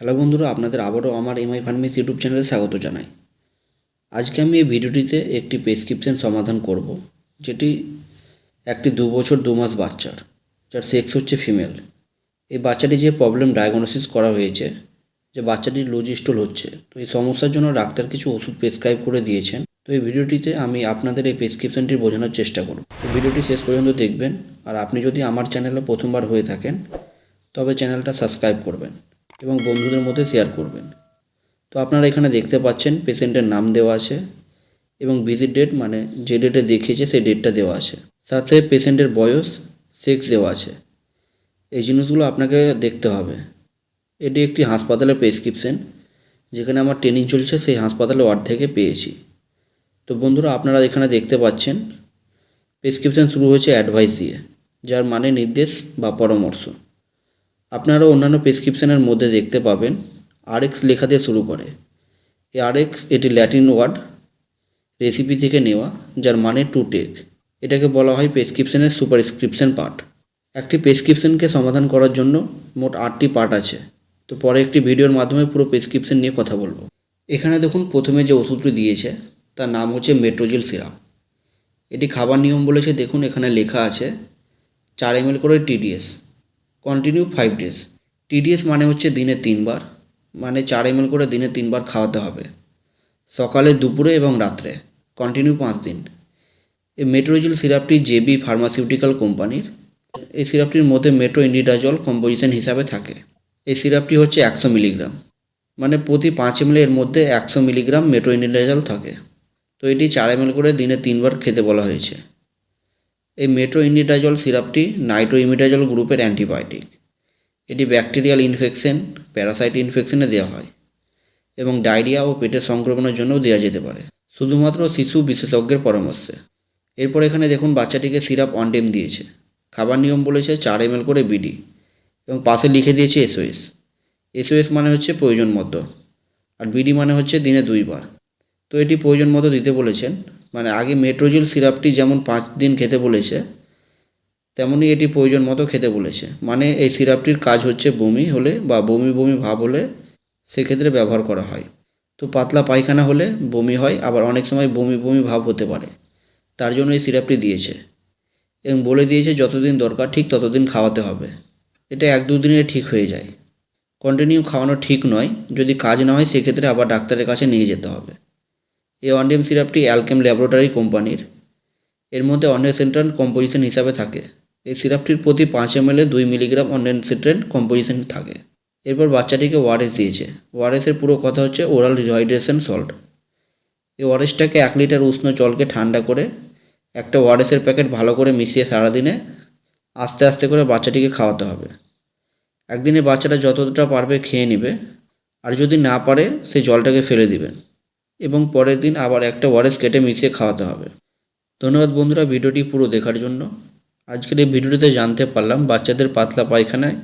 Hello বন্ধুরা, আপনাদের আবারও আমার এমআই ফার্মেসি ইউটিউব চ্যানেলে স্বাগত জানাই। আজকে আমি এই ভিডিওটিতে একটি প্রেসক্রিপশন সমাধান করব, যেটি একটি দু বছর, দু মাস বাচ্চার, যার সেক্স হচ্ছে ফিমেল এই বাচ্চাটি যে প্রবলেম ডায়াগনোসিস করা হয়েছে, যে বাচ্চাটির লুজ স্টোল হচ্ছে, তো এই সমস্যার জন্য ডাক্তার কিছু ওষুধ প্রেসক্রাইব করে দিয়েছেন। তো এই ভিডিওটিতে আমি আপনাদের এই প্রেসক্রিপশনটি বোঝানোর চেষ্টা করব। তো ভিডিওটি শেষ পর্যন্ত দেখবেন, আর আপনি যদি আমার চ্যানেলে প্রথমবার হয়ে থাকেন, তবে চ্যানেলটা সাবস্ক্রাইব করবেন। এবং বন্ধুদের মধ্যে শেয়ার করবেন। তো আপনারা এখানে দেখতে পাচ্ছেন পেশেন্টের নাম দেওয়া আছে এবং ভিজিট ডেট মানে যে ডেটে দেখিয়েছে সেই ডেটটা দেওয়া আছে। সাথে পেশেন্টের বয়স সেক্স দেওয়া আছে। এই জিনিসগুলো আপনাকে দেখতে হবে। এটি একটি হাসপাতালের প্রেসক্রিপশন যেখানে আমার ট্রেনিং চলছে, সেই হাসপাতালে ওয়ার্ড থেকে পেয়েছি। তো বন্ধুরা, আপনারা এখানে দেখতে পাচ্ছেন প্রেসক্রিপশন শুরু হয়েছে অ্যাডভাইস দিয়ে, যার মানে নির্দেশ বা পরামর্শ। আপনারা অন্যান্য প্রেসক্রিপশনের মধ্যে দেখতে পাবেন আরএক্স লেখা দিয়ে শুরু করে। এই আরএক্স এটি ল্যাটিন ওয়ার্ড রেসিপি থেকে নেওয়া, যার মানে টু টেক এটাকে বলা হয় প্রেসক্রিপশনের সুপারস্ক্রিপশন পার্ট। একটি প্রেসক্রিপশনকে সমাধান করার জন্য মোট আটটি পার্ট আছে। তো পরে একটি ভিডিওর মাধ্যমে পুরো প্রেসক্রিপশন নিয়ে কথা বলব। এখানে দেখুন প্রথমে যে ওষুধটি দিয়েছে, তার নাম হচ্ছে মেট্রোজিল সিরাপ। এটি খাবার নিয়ম বলেছে, দেখুন এখানে লেখা আছে, চার এম করে TDS continue five days TDS মানে হচ্ছে দিনে তিনবার মানে চার এম করে দিনে তিনবার খাওয়াতে হবে। সকালে, দুপুরে এবং রাত্রে। কন্টিনিউ পাঁচ দিন। এই মেট্রোজিল সিরাপটি জেবি ফার্মাসিউটিক্যাল কোম্পানির। এই সিরাপটির মধ্যে মেট্রো ইন্ডিডাজল কম্পোজিশন হিসাবে থাকে। এই সিরাপটি হচ্ছে একশো মিলিগ্রাম। মানে প্রতি পাঁচ এম এর মধ্যে একশো মিলিগ্রাম মেট্রো ইন্ডিডাজল থাকে। তো এটি চার এম করে দিনে তিনবার খেতে বলা হয়েছে। এই মেট্রো ইন্ডিডাজল সিরাপটি নাইট্রো ইমিডাজল গ্রুপের অ্যান্টিবায়োটিক। এটি ব্যাকটেরিয়াল ইনফেকশন, প্যারাসাইট ইনফেকশনে দেওয়া হয় এবং ডায়রিয়া ও পেটের সংক্রমণের জন্যও দেওয়া যেতে পারে। শুধুমাত্র শিশু বিশেষজ্ঞের পরামর্শে। এরপর এখানে দেখুন, বাচ্চাটিকে সিরাপ অন দিয়েছে। খাবার নিয়ম বলেছে চার এম করে বিডি এবং পাশে লিখে দিয়েছে এসওএস এসওএস মানে হচ্ছে প্রয়োজন মতো, আর বিডি মানে হচ্ছে দিনে দুইবার। তো এটি প্রয়োজন মতো দিতে বলেছেন। মানে আগে মেট্রোজিল সিরাপটি যেমন পাঁচ দিন খেতে বলেছে, তেমনই এটি প্রয়োজন মতো খেতে বলেছে। মানে এই সিরাপটির কাজ হচ্ছে বমি হলে বা বমি বমি ভাব হলে সেক্ষেত্রে ব্যবহার করা হয়। তো পাতলা পায়খানা হলে বমি হয়, আবার অনেক সময় বমি বমি ভাব হতে পারে। তার জন্য এই সিরাপটি দিয়েছে। এবং বলে দিয়েছে যতদিন দরকার ঠিক ততদিন খাওয়াতে হবে। এটা এক দুদিনে ঠিক হয়ে যায়। কন্টিনিউ খাওয়ানো ঠিক নয়। যদি কাজ না হয়, সেক্ষেত্রে আবার ডাক্তারের কাছে নিয়ে যেতে হবে। এই অনডেম সিরাপটি অ্যালকেম ল্যাবরেটরি কোম্পানির। এর মধ্যে অনডেসেন্ট্রান কম্পোজিশন হিসাবে থাকে। এই সিরাপটির প্রতি পাঁচ এম এল দুই মিলিগ্রাম অনডেসেন্ট্রেন কম্পোজিশন থাকে। এরপর বাচ্চাটিকে ওয়ারেস দিয়েছে। ওয়ারেসের পুরো কথা হচ্ছে ওরাল রিহাইড্রেশন সল্ট। এই ওয়ারেসটাকে এক লিটার উষ্ণ জলকে ঠান্ডা করে একটা ওয়ারেসের প্যাকেট ভালো করে মিশিয়ে সারাদিনে আস্তে আস্তে করে বাচ্চাটিকে খাওয়াতে হবে। একদিনে বাচ্চাটা যতটা পারবে খেয়ে নেবে। আর যদি না পারে সেই জলটাকে ফেলে দিবেন। এবং পরের দিন আবার একটা ওয়ারেস কেটে মিশিয়ে খাওয়াতে হবে। ধন্যবাদ বন্ধুরা ভিডিওটি পুরো দেখার জন্য। আজকের এই ভিডিওটিতে জানতে পারলাম বাচ্চাদের পাতলা পায়খানায়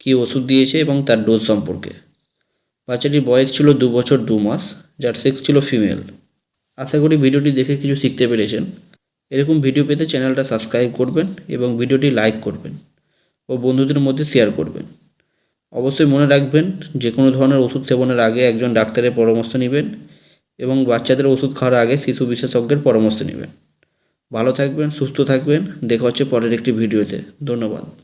কী ওষুধ দিয়েছে এবং তার ডোজ সম্পর্কে। বাচ্চাটির বয়স ছিল দু বছর দু মাস, যার সেক্স ছিল ফিমেল আশা করি ভিডিওটি দেখে কিছু শিখতে পেরেছেন। এরকম ভিডিও পেতে চ্যানেলটা সাবস্ক্রাইব করবেন এবং ভিডিওটি লাইক করবেন ও বন্ধুদের মধ্যে শেয়ার করবেন। অবশ্যই মনে রাখবেন যে কোনো ধরনের ওষুধ সেবনের আগে একজন ডাক্তারের পরামর্শ নেবেন। এবং বাচ্চাদের ওষুধ খাওয়ার আগে শিশু বিশেষজ্ঞের পরামর্শ নেবেন। ভালো থাকবেন, সুস্থ থাকবেন। দেখা হচ্ছে পরের একটি ভিডিওতে। ধন্যবাদ।